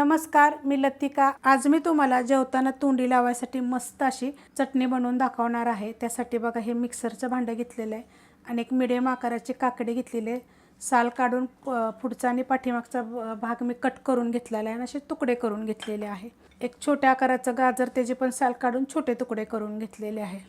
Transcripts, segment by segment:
नमस्कार मी लतिका. आज मी तुम्हाला जेवताना तोंडी लावायसाठी मस्त अशी चटणी बनवून दाखवणार आहे. त्यासाठी बघा हे मिक्सरचं भांडं घेतलेलं आहे आणि एक मिडियम आकाराची काकडी घेतलेली आहे. साल काढून पुढचा आणि पाठीमागचा भाग मी कट करून घेतलेला आहे आणि असे तुकडे करून घेतलेले आहे. एक छोट्या आकाराचं गाजर त्याचे पण साल काढून छोटे तुकडे करून घेतलेले आहे.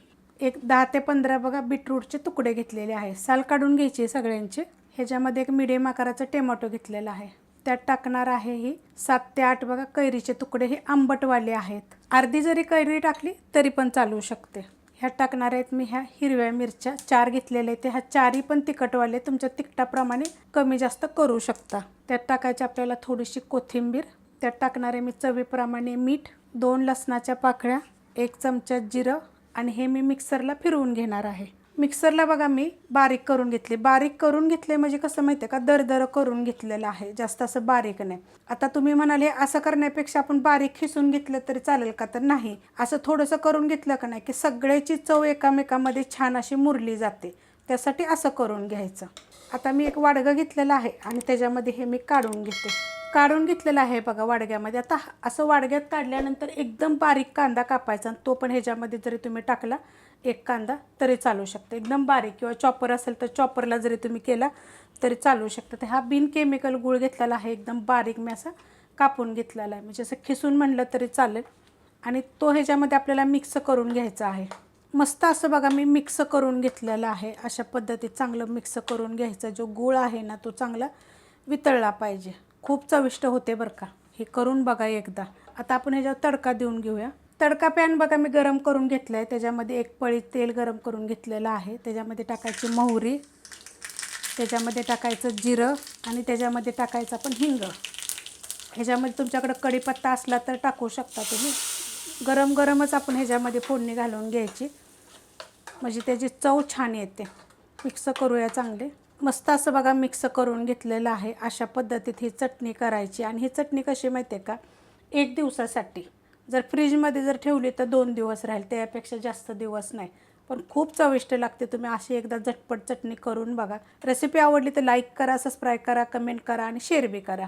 एक दहा ते पंधरा बघा बीटरूटचे तुकडे घेतलेले आहे. साल काढून घ्यायचे सगळ्यांचे. ह्याच्यामध्ये एक मिडियम आकाराचं टोमॅटो घेतलेला आहे. त्यात टाकणार आहे ही सात ते आठ बघा कैरीचे तुकडे हे आंबटवाले आहेत. अर्धी जरी कैरी टाकली तरी पण चालू शकते. ह्या टाकणार आहेत मी ह्या हिरव्या मिरच्या. चार घेतलेल्या आहेत. ह्या चारही पण तिखटवाले तुमच्या तिखटाप्रमाणे कमी जास्त करू शकता. त्यात टाकायची आपल्याला थोडीशी कोथिंबीर. त्यात टाकणार आहे मी चवीप्रमाणे मीठ दोन लसणाच्या पाकळ्या एक चमचा जिरं आणि हे मी मिक्सरला फिरवून घेणार आहे. मिक्सरला बघा मी बारीक करून घेतले. बारीक करून घेतले म्हणजे कसं माहिती आहे का? दरदर करून घेतलेलं आहे. जास्त असं बारीक नाही. आता तुम्ही म्हणाले असं करण्यापेक्षा आपण बारीक खिसून घेतलं तरी चालेल का? तर नाही. असं थोडंसं करून घेतलं का नाही की सगळ्याची चव एकामेकामध्ये छान अशी मुरली जाते. त्यासाठी असं करून घ्यायचं. आता मी एक वाडगं घेतलेलं आहे आणि त्याच्यामध्ये हे मी काढून घेते. काढून घेतलेलं आहे बघा वाडग्यामध्ये. आता असं वाडग्यात काढल्यानंतर एकदम बारीक कांदा कापायचा आणि तो पण ह्याच्यामध्ये जरी तुम्ही टाकला एक कांदा तरी चालू शकतो. एकदम बारीक किंवा चॉपर असेल तर चॉपरला जरी तुम्ही केला तरी चालू शकतं. तर हा बिन केमिकल गुळ घेतलेला आहे एकदम बारीक मी असा कापून घेतलेला आहे. म्हणजे असं खिसून म्हणलं तरी चालेल. आणि तो ह्याच्यामध्ये आपल्याला मिक्स करून घ्यायचा आहे. मस्त असं बघा मी मिक्स करून घेतलेलं आहे. अशा पद्धतीत चांगलं मिक्स करून घ्यायचा. जो गूळ आहे ना तो चांगला वितळला पाहिजे. खूप चविष्ट होते बरं का. हे करून बघा एकदा. आता आपण ह्याच्यावर तडका देऊन घेऊया. तडका पॅन बघा मी गरम करून घेतलं आहे त्याच्यामध्ये एक पळी तेल गरम करून घेतलेलं आहे. त्याच्यामध्ये टाकायची मोहरी. त्याच्यामध्ये टाकायचं जिरं आणि त्याच्यामध्ये टाकायचं आपण हिंग. ह्याच्यामध्ये तुमच्याकडं कढीपत्ता असला तर टाकू शकता तुम्ही. गरम गरमच आपण ह्याच्यामध्ये फोडणी घालून घ्यायची. म्हणजे त्याची चव छान येते. मिक्स करूया चांगले. मस्त असं बघा मिक्स करून घेतलेलं आहे. अशा पद्धतीत ही चटणी करायची. आणि ही चटणी कशी माहिती आहे का? एक दिवसासाठी. जर फ्रीजमध्ये जर ठेवली तर दोन दिवस राहील. त्यापेक्षा जास्त दिवस नाही. पण खूप चविष्ट लागते. तुम्ही अशी एकदा झटपट चटणी करून बघा. रेसिपी आवडली तर लाईक करा सबस्क्राईब करा कमेंट करा आणि शेअर बी करा.